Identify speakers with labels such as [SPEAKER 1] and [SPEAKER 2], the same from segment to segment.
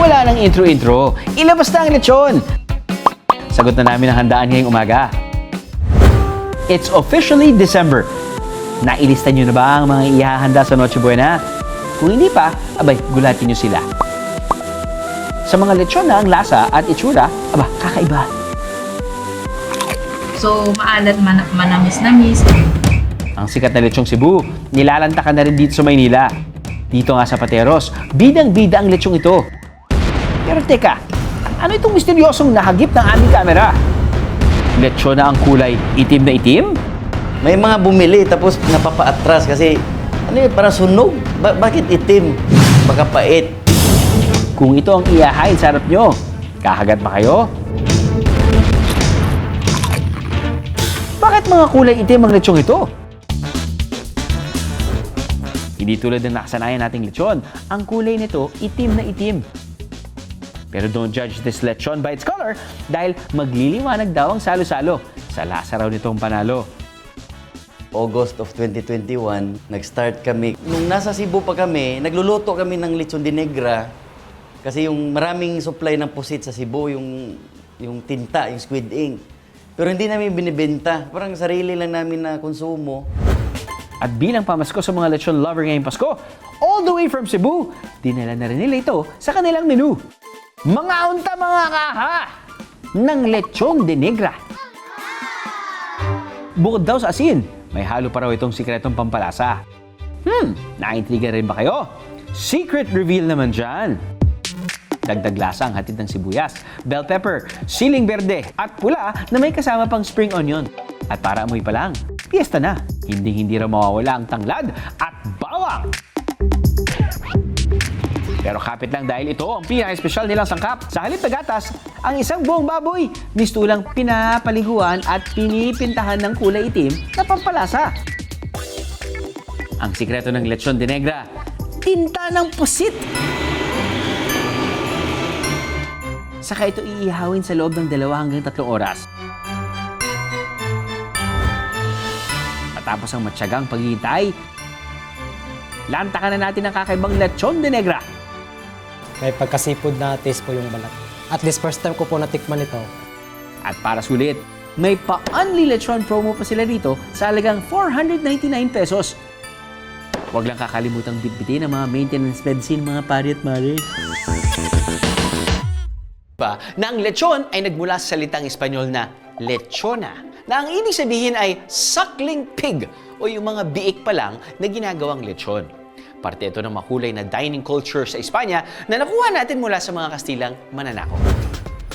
[SPEAKER 1] wala nang intro-intro. Ilabas na ang lechon! Sagot na namin ang handaan ngayong umaga. It's officially December. Nailista nyo na ba ang mga ihahanda sa Noche Buena? Kung hindi pa, abay, gulatin nyo sila. Sa mga lechon na ang lasa at itsura, aba, kakaiba.
[SPEAKER 2] So, maalat, man manamis-namis.
[SPEAKER 1] Ang sikat na lechong Cebu, nilalantakan na rin dito sa Maynila. Dito nga sa Pateros, bidang-bida ang lechong ito. Pero teka, ano itong misteryosong nahagip ng aming kamera? Lechon na ang kulay itim na itim?
[SPEAKER 3] May mga bumili tapos napapaatras kasi ano yun, parang sunog. Ba- bakit itim? Baka pait.
[SPEAKER 1] Kung ito ang iyahain sa harap nyo, kahagat ba kayo? Bakit mga kulay itim ang lechong ito? Hindi tulad ng nakasanayan nating lechon, ang kulay nito itim na itim. Pero don't judge this lechon by its color dahil magliliwanag daw ang salo-salo. Sa lasa raw nitong panalo.
[SPEAKER 3] August of 2021, nag-start kami. Nung nasa Cebu pa kami, nagluluto kami ng lechon de negra. Kasi yung maraming supply ng pusit sa Cebu, yung, yung tinta, yung squid ink. Pero hindi namin binibenta. Parang sarili lang namin na konsumo.
[SPEAKER 1] At bilang pamasko sa mga lechon lover ngayong Pasko, all the way from Cebu, dinala na rin nila ito sa kanilang menu. Mga unta mga kaha ng lechon de negra. Bukod daw sa asin, may halo pa raw itong sikretong pampalasa. Hmm, naintriga rin ba kayo? Secret reveal naman dyan. Dagdag lasa ang hatid ng sibuyas, bell pepper, siling berde at pula na may kasama pang spring onion. At para amoy pa lang, piyesta na. Hindi hindi raw mawawala ang tanglad at bawang. Pero kapit lang dahil ito ang pinaka-espesyal nilang sangkap. Sa halip na gatas, ang isang buong baboy, mistulang pinapaliguan at pinipintahan ng kulay itim na pampalasa. Ang sikreto ng lechon de negra, tinta ng pusit. Saka ito iihawin sa loob ng dalawa hanggang tatlong oras. Matapos ang matyagang paghihintay, lantakan na natin ang kakaibang lechon de negra.
[SPEAKER 4] May pagkasipod na taste po yung balat. At least first time ko po natikman ito.
[SPEAKER 1] At para sulit, may pa-only lechon promo pa sila dito sa halagang 499 pesos. Huwag lang kakalimutang bitbitin ang mga maintenance medicine mga pari at mari. Pa, na ang lechon ay nagmula sa salitang Espanyol na lechona, na ang ibig sabihin ay suckling pig o yung mga biik pa lang na ginagawang lechon. Parte ito ng makulay na dining culture sa Espanya na nakuha natin mula sa mga Kastilang mananako.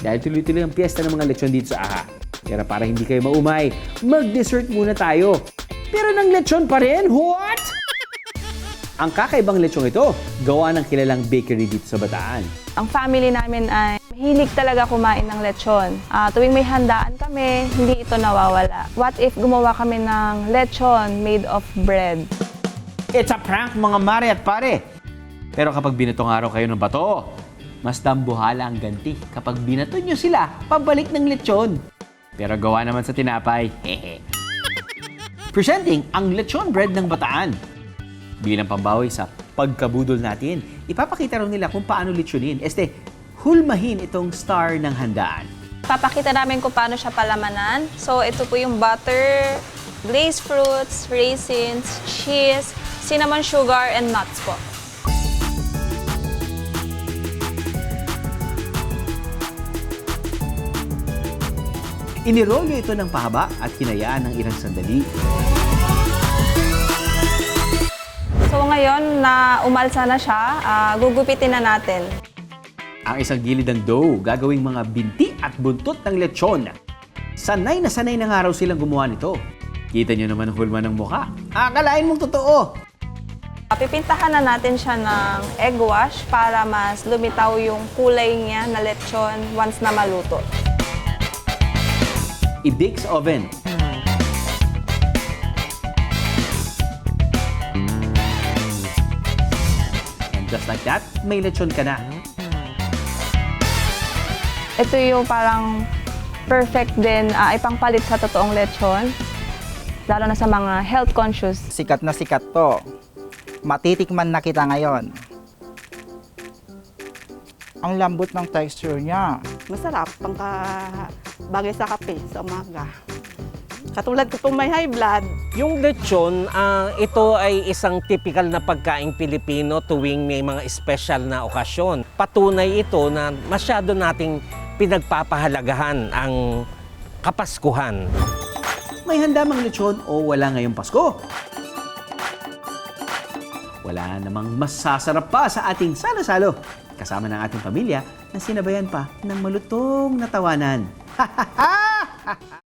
[SPEAKER 1] Dahil tuloy-tuloy ang piyesta ng mga lechon dito sa AHA. Pero para hindi kayo maumay, mag-dessert muna tayo. Pero ng lechon pa rin? What? Ang kakaibang lechong ito, gawa ng kilalang bakery dito sa Bataan.
[SPEAKER 5] Ang family namin ay mahilig talaga kumain ng lechon. Ah, tuwing may handaan kami, hindi ito nawawala. What if gumawa kami ng lechon made of bread?
[SPEAKER 1] It's a prank mga mare at pare. Pero kapag binatong araw kayo ng bato, mas dambuhala ang ganti kapag binato nyo sila pabalik ng lechon. Pero gawa naman sa tinapay. Hehe. Presenting ang lechon bread ng bataan. Bilang pambawi sa pagkabudol natin, ipapakita raw nila kung paano lechonin. Este, hulmahin itong star ng handaan.
[SPEAKER 5] Papakita namin kung paano siya palamanan. So, ito po yung butter, glazed fruits, raisins, cheese, cinnamon sugar, and nuts po.
[SPEAKER 1] Inirolyo ito ng pahaba at hinayaan ng ilang sandali.
[SPEAKER 5] So, ngayon na umalsa na siya, ah, gugupitin na natin.
[SPEAKER 1] Ang isang gilid ng dough, gagawing mga binti at buntot ng lechon. Sanay na sanay ng araw silang gumawa nito. Kita nyo naman ang hulma ng muka. Akalain mong totoo.
[SPEAKER 5] Pipintahan na natin siya ng egg wash para mas lumitaw yung kulay niya na lechon once na maluto.
[SPEAKER 1] I-bake sa oven. And just like that, may lechon ka na.
[SPEAKER 5] Ito yung parang perfect din ah, ipangpalit sa totoong lechon. Lalo na sa mga health conscious.
[SPEAKER 6] sikat na sikat to. Matitikman na kita ngayon. Ang lambot ng texture niya.
[SPEAKER 7] Masarap, pangka bagay sa kape sa umaga. Katulad ko pong may high blood,
[SPEAKER 8] Yung lechon, ah, ito ay isang typical na pagkaing Pilipino tuwing may mga special na okasyon. Patunay ito na masyado nating pinagpapahalagahan ang Kapaskuhan.
[SPEAKER 1] May handa mang lechon o wala ngayong Pasko? Wala namang masasarap pa sa ating salo-salo. Kasama ng ating pamilya na sinabayan pa ng malutong na tawanan.